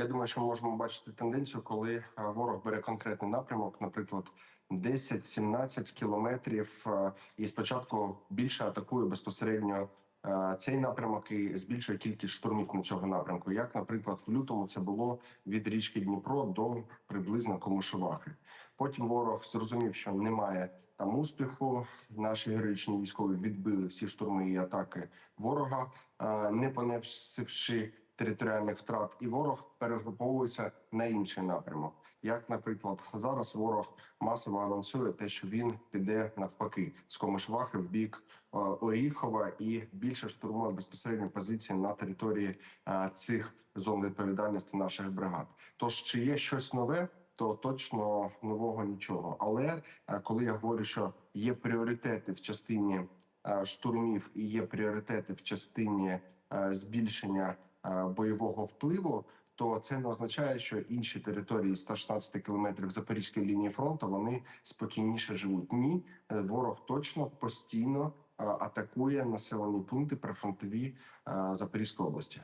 Я думаю, що ми можемо бачити тенденцію, коли е, ворог бере конкретний напрямок, наприклад, 10-17 кілометрів, е, і спочатку більше атакує безпосередньо е, цей напрямок і збільшує кількість штурмів на цього напрямку. Як, наприклад, в лютому це було від річки Дніпро до приблизно Комишевахи. Потім ворог зрозумів, що немає там успіху. Наші героїчні військові відбили всі штурми і атаки ворога, не понесивши територіальних втрат, і ворог перегруповується на інший напрямок. Як, наприклад, зараз ворог масово анонсує те, що він піде навпаки з Комишвахи в бік е, Оріхова і більше штурмує безпосередньо позиції на території е, цих зон відповідальності наших бригад. Тож чи є щось нове? То точно нового нічого. Але е, коли я говорю, що є пріоритети в частині штурмів і є пріоритети в частині збільшення бойового впливу, то це не означає, що інші території 116 кілометрів Запорізької лінії фронту вони спокійніше живуть. Ні, е, ворог точно постійно е, атакує населені пункти прифронтові е, Запорізької області.